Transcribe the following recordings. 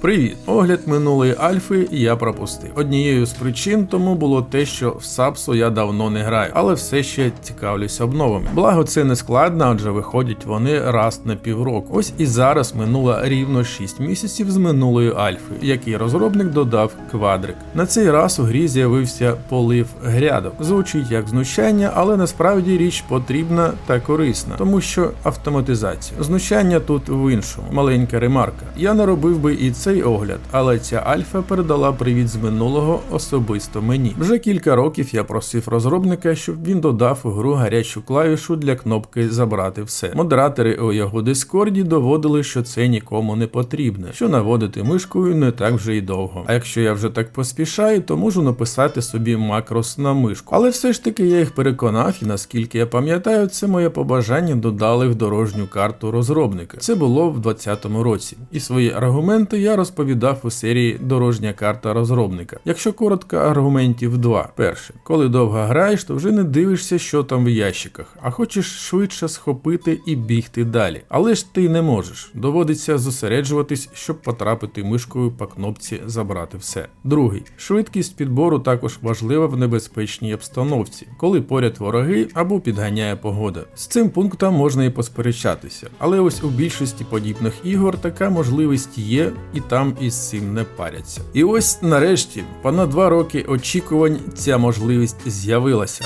Привіт! Огляд минулої альфи я пропустив. Однією з причин тому було те, що в Сапсу я давно не граю, але все ще цікавлюсь обновами. Благо, це не складно, адже виходять вони раз на півроку. Ось і зараз минуло рівно 6 місяців з минулої альфи, який розробник додав квадрик. На цей раз у грі з'явився полив грядок. Звучить як знущання, але насправді річ потрібна та корисна, тому що автоматизація. Знущання тут в іншому. Маленька ремарка. Я не робив би і цей огляд, але ця альфа передала привіт з минулого особисто мені. Вже кілька років я просив розробника, щоб він додав у гру гарячу клавішу для кнопки Забрати все. Модератори у його дискорді доводили, що це нікому не потрібне, що наводити мишкою не так вже й довго. А якщо я вже так поспішаю, то можу написати собі макрос на мишку. Але все ж таки я їх переконав, і наскільки я пам'ятаю, це моє побажання додали в дорожню карту розробника. Це було в 2020 році. І свої аргументи я розповідав у серії Дорожня карта розробника. Якщо коротко, аргументів два. Перше, коли довго граєш, то вже не дивишся, що там в ящиках, а хочеш швидше схопити і бігти далі. Але ж ти не можеш. Доводиться зосереджуватись, щоб потрапити мишкою по кнопці забрати все. Другий швидкість підбору також важлива в небезпечній обстановці, коли поряд вороги або підганяє погода. З цим пунктом можна і посперечатися, але ось у більшості подібних ігор така можливість є, і там із цим не паряться. І ось нарешті, понад два роки очікувань, ця можливість з'явилася.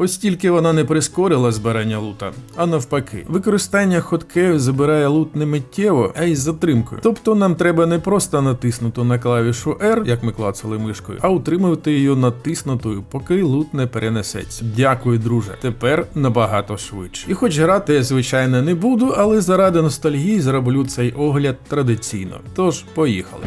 Ось тільки вона не прискорила збирання лута, а навпаки, використання хоткею забирає лут не миттєво, а із затримкою. Тобто нам треба не просто натиснути на клавішу R, як ми клацали мишкою, а утримувати її натиснутою, поки лут не перенесеться. Дякую, друже. Тепер набагато швидше. І хоч грати я звичайно не буду, але заради ностальгії зроблю цей огляд традиційно. Тож, поїхали.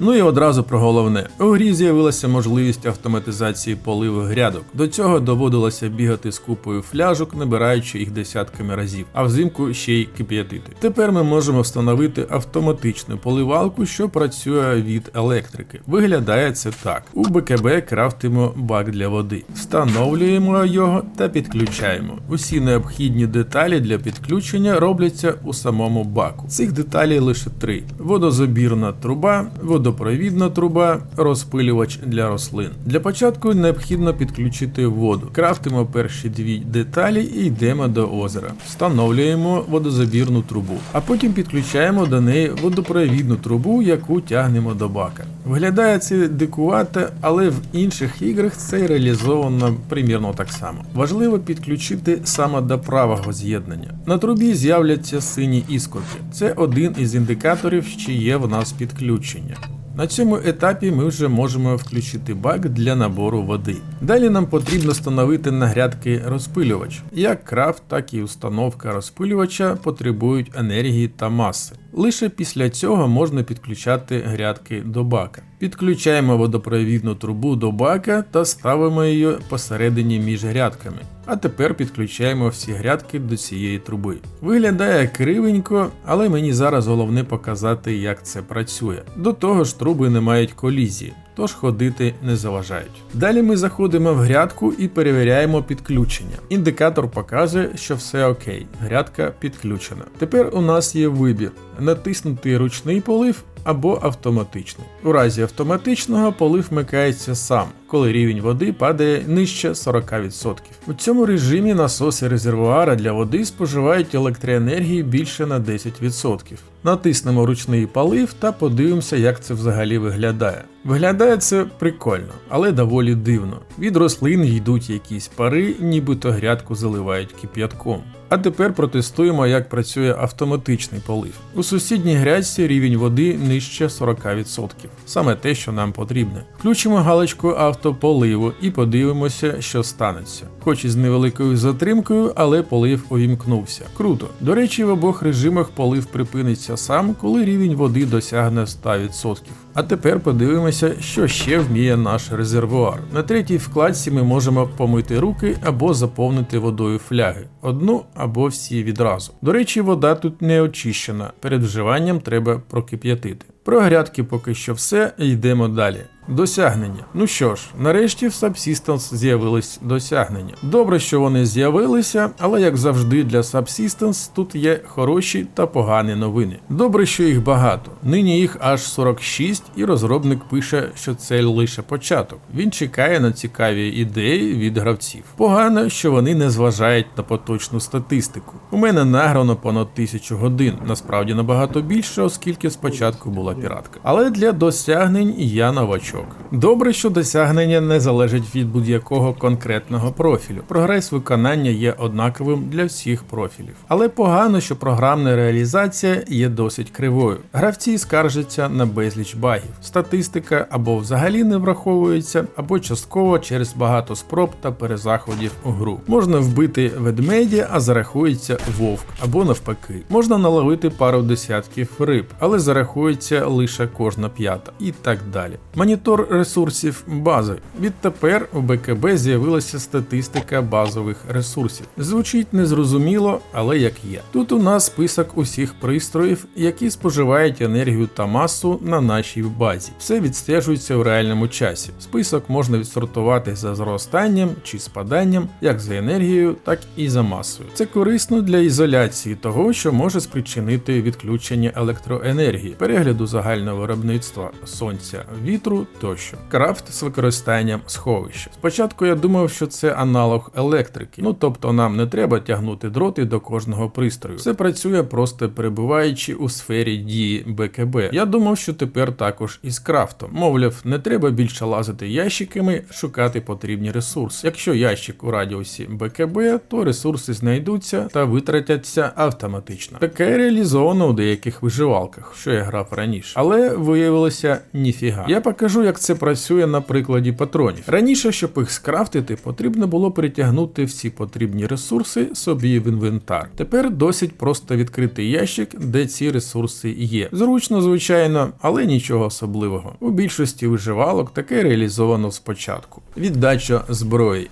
Ну і одразу про головне. У грі з'явилася можливість автоматизації поливу грядок. До цього доводилося бігати з купою фляжок, набираючи їх десятками разів, а взимку ще й кип'ятити. Тепер ми можемо встановити автоматичну поливалку, що працює від електрики. Виглядає це так: у БКБ крафтимо бак для води, встановлюємо його та підключаємо. Усі необхідні деталі для підключення робляться у самому баку. Цих деталей лише три: водозабірна труба, водопровідна труба, розпилювач для рослин. Для початку необхідно підключити воду. Крафтимо перші дві деталі і йдемо до озера. Встановлюємо водозабірну трубу, а потім підключаємо до неї водопровідну трубу, яку тягнемо до бака. Виглядає це дикувато, але в інших іграх це реалізовано примірно так само. Важливо підключити саме до правого з'єднання. На трубі з'являться сині іскорки. Це один із індикаторів, чи є в нас підключення. На цьому етапі ми вже можемо включити бак для набору води. Далі нам потрібно встановити на грядки розпилювач. Як крафт, так і установка розпилювача потребують енергії та маси. Лише після цього можна підключати грядки до бака. Підключаємо водопровідну трубу до бака та ставимо її посередині між грядками. А тепер підключаємо всі грядки до цієї труби. Виглядає кривенько, але мені зараз головне показати, як це працює. До того ж, труби не мають колізії. Тож ходити не заважають. Далі ми заходимо в грядку і перевіряємо підключення. Індикатор показує, що все окей, грядка підключена. Тепер у нас є вибір: натиснути ручний полив або автоматичний. У разі автоматичного полив вмикається сам, коли рівень води падає нижче 40%. У цьому режимі насоси резервуара для води споживають електроенергії більше на 10%. Натиснемо ручний полив та подивимося, як це взагалі виглядає. Виглядає це прикольно, але доволі дивно. Від рослин йдуть якісь пари, нібито грядку заливають кип'ятком. А тепер протестуємо, як працює автоматичний полив. У сусідній грядці рівень води нижче 40%. Саме те, що нам потрібне. Включимо галочку автополиву і подивимося, що станеться. Хоч і з невеликою затримкою, але полив увімкнувся. Круто. До речі, в обох режимах полив припиниться сам, коли рівень води досягне 100%. А тепер подивимося, що ще вміє наш резервуар. На третій вкладці ми можемо помити руки або заповнити водою фляги. Одну або всі відразу. До речі, вода тут не очищена. Перед вживанням треба прокип'ятити. Про грядки поки що все, йдемо далі. Досягнення. Ну що ж, нарешті в Subsistence з'явились досягнення. Добре, що вони з'явилися, але як завжди для Subsistence тут є хороші та погані новини. Добре, що їх багато. Нині їх аж 46, і розробник пише, що це лише початок. Він чекає на цікаві ідеї від гравців. Погано, що вони не зважають на поточну статистику. У мене награно понад тисячу годин, насправді набагато більше, оскільки спочатку була піратка. Але для досягнень я новачок. Добре, що досягнення не залежить від будь-якого конкретного профілю. Прогрес виконання є однаковим для всіх профілів. Але погано, що програмна реалізація є досить кривою. Гравці скаржаться на безліч багів. Статистика або взагалі не враховується, або частково через багато спроб та перезаходів у гру. Можна вбити ведмедя, а зарахується вовк, або навпаки. Можна наловити пару десятків риб, але зарахується лише кожна п'ята, і так далі. Монітор ресурсів базовий. Відтепер у БКБ з'явилася статистика базових ресурсів. Звучить незрозуміло, але як є. Тут у нас список усіх пристроїв, які споживають енергію та масу на нашій базі. Все відстежується в реальному часі. Список можна відсортувати за зростанням чи спаданням, як за енергією, так і за масою. Це корисно для ізоляції того, що може спричинити відключення електроенергії, перегляду загального виробництва сонця, вітру тощо. Крафт з використанням сховища. Спочатку я думав, що це аналог електрики, ну тобто нам не треба тягнути дроти до кожного пристрою. Все працює просто перебуваючи у сфері дії БКБ. Я думав, що тепер також із крафтом. Мовляв, не треба більше лазити ящиками, шукати потрібні ресурси. Якщо ящик у радіусі БКБ, то ресурси знайдуться та витратяться автоматично. Таке реалізовано у деяких виживалках, що я грав раніше. Але виявилося ніфіга. Я покажу, як це працює на прикладі патронів. Раніше, щоб їх скрафтити, потрібно було притягнути всі потрібні ресурси собі в інвентар. Тепер досить просто відкрити ящик, де ці ресурси є. Зручно, звичайно, але нічого особливого. У більшості виживалок таке реалізовано спочатку. Віддача зброї.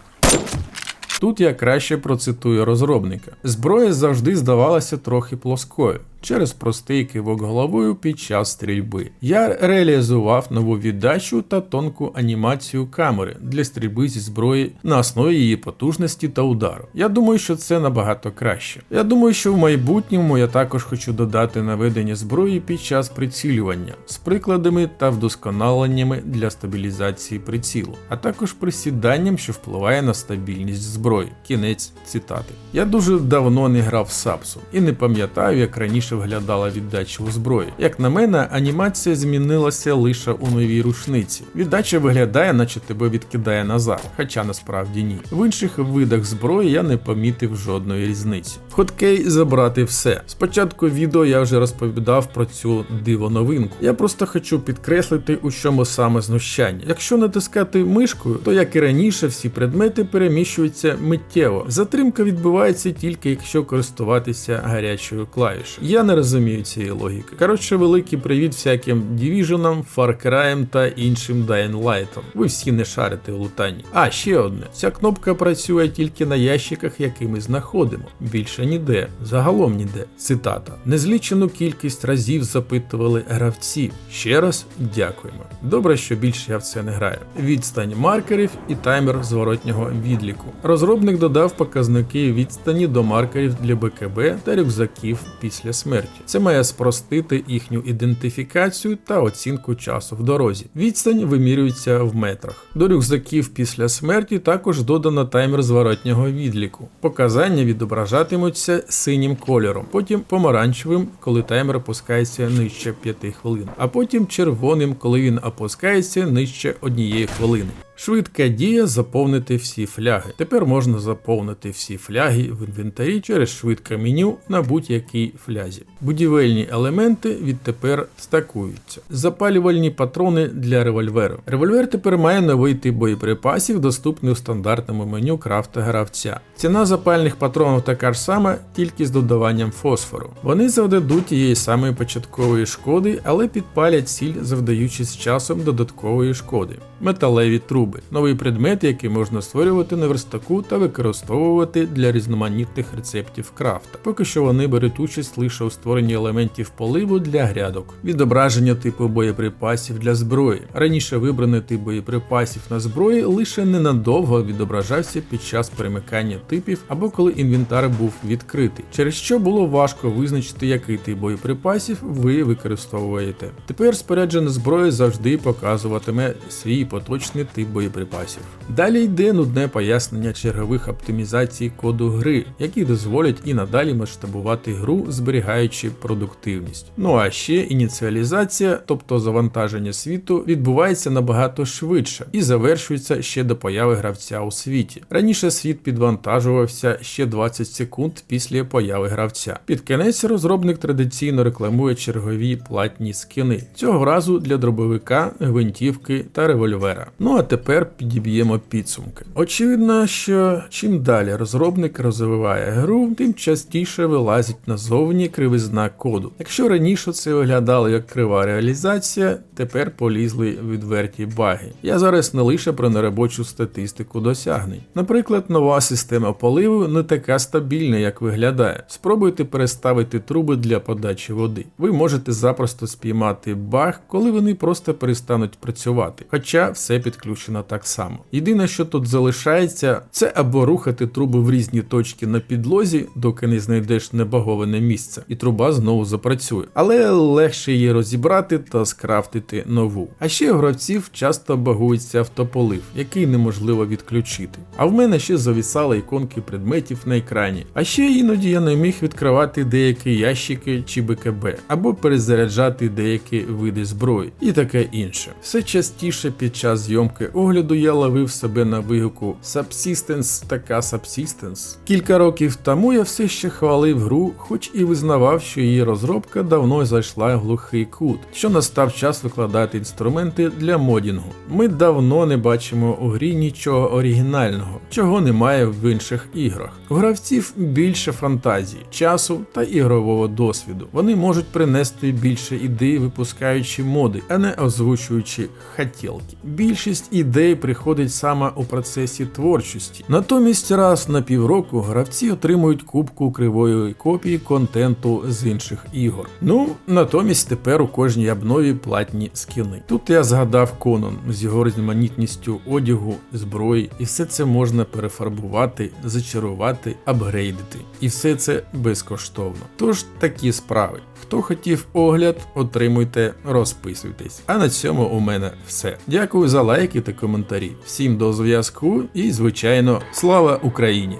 Тут я краще процитую розробника. Зброя завжди здавалася трохи плоскою через простий кивок головою під час стрільби. Я реалізував нову віддачу та тонку анімацію камери для стрільби зі зброї на основі її потужності та удару. Я думаю, що це набагато краще. Я думаю, що в майбутньому я також хочу додати наведення зброї під час прицілювання з прикладами та вдосконаленнями для стабілізації прицілу, а також присіданням, що впливає на стабільність зброї. Кінець цитати. Я дуже давно не грав в сапсу і не пам'ятаю, як раніше виглядала віддача у зброї. Як на мене, анімація змінилася лише у новій рушниці. Віддача виглядає, наче тебе відкидає назад, хоча насправді ні. В інших видах зброї я не помітив жодної різниці. Хоткей забрати все. Спочатку відео я вже розповідав про цю диво новинку. Я просто хочу підкреслити, у чому саме знущання. Якщо натискати мишкою, то як і раніше, всі предмети переміщуються миттєво. Затримка відбувається тільки якщо користуватися гарячою клавішою. Я не розумію цієї логіки. Коротше, великий привіт всяким Division, Far Cry та іншим Dying Light. Ви всі не шарите у лутанні. А ще одне: ця кнопка працює тільки на ящиках, які ми знаходимо. Більше ніде, загалом ніде. Цитата: незлічену кількість разів запитували гравці. Ще раз дякуємо. Добре, що більше я в це не граю. Відстань маркерів і таймер зворотнього відліку. Розробник додав показники відстані до маркерів для БКБ та рюкзаків після смерті. Це має спростити їхню ідентифікацію та оцінку часу в дорозі. Відстань вимірюється в метрах. До рюкзаків після смерті також додано таймер зворотнього відліку. Показання відображатимуться синім кольором, потім помаранчевим, коли таймер опускається нижче 5 хвилин, а потім червоним, коли він опускається нижче однієї хвилини. Швидка дія заповнити всі фляги. Тепер можна заповнити всі фляги в інвентарі через швидке меню на будь-якій флязі. Будівельні елементи відтепер стакуються. Запалювальні патрони для револьверу. Револьвер тепер має новий тип боєприпасів, доступний у стандартному меню крафта гравця. Ціна запальних патронів така ж сама, тільки з додаванням фосфору. Вони завдадуть тієї самої початкової шкоди, але підпалять ціль, завдаючи з часом додаткової шкоди. Металеві труби новий предмет, який можна створювати на верстаку та використовувати для різноманітних рецептів крафта. Поки що вони беруть участь лише у створенні елементів поливу для грядок, відображення типу боєприпасів для зброї. Раніше вибраний тип боєприпасів на зброї лише ненадовго відображався під час перемикання типів або коли інвентар був відкритий, через що було важко визначити, який тип боєприпасів ви використовуєте. Тепер споряджена зброя завжди показуватиме свій поточний тип боєприпасів. Далі йде нудне пояснення чергових оптимізацій коду гри, які дозволять і надалі масштабувати гру, зберігаючи продуктивність. Ну а ще ініціалізація, тобто завантаження світу, відбувається набагато швидше і завершується ще до появи гравця у світі. Раніше світ підвантажувався ще 20 секунд після появи гравця. Під кінець розробник традиційно рекламує чергові платні скини. Цього разу для дробовика, гвинтівки та револьвера. Ну а тепер підіб'ємо підсумки. Очевидно, що чим далі розробник розвиває гру, тим частіше вилазить назовні кривизна коду. Якщо раніше це виглядало як крива реалізація, тепер полізли відверті баги. Я зараз не лише про неробочу статистику досягнень. Наприклад, нова система поливу не така стабільна, як виглядає. Спробуйте переставити труби для подачі води. Ви можете запросто спіймати баг, коли вони просто перестануть працювати. Хоча все підключено так само. Єдине, що тут залишається, це або рухати трубу в різні точки на підлозі, доки не знайдеш небаговане місце, і труба знову запрацює. Але легше її розібрати та скрафтити нову. А ще гравців часто багується автополив, який неможливо відключити. А в мене ще завісали іконки предметів на екрані. А ще іноді я не міг відкривати деякі ящики чи БКБ, або перезаряджати деякі види зброї і таке інше. Все частіше під час зйомки огляду я ловив себе на вигуку Subsistence така Subsistence. Кілька років тому я все ще хвалив гру, хоч і визнавав, що її розробка давно зайшла в глухий кут, що настав час викладати інструменти для модінгу. Ми давно не бачимо у грі нічого оригінального, чого немає в інших іграх. У гравців більше фантазії, часу та ігрового досвіду. Вони можуть принести більше ідей, випускаючи моди, а не озвучуючи хотілки. Більшість ідей приходить саме у процесі творчості. Натомість раз на півроку гравці отримують кубку кривої копії контенту з інших ігор. Ну, натомість тепер у кожній обнові платні скіни. Тут я згадав Конон з його різноманітністю одягу, зброї, і все це можна перефарбувати, зачарувати, апгрейдити. І все це безкоштовно. Тож такі справи. Хто хотів огляд, отримуйте, розписуйтесь. А на цьому у мене все. Дякую за лайки та коментарі. Всім до зв'язку і, звичайно, слава Україні!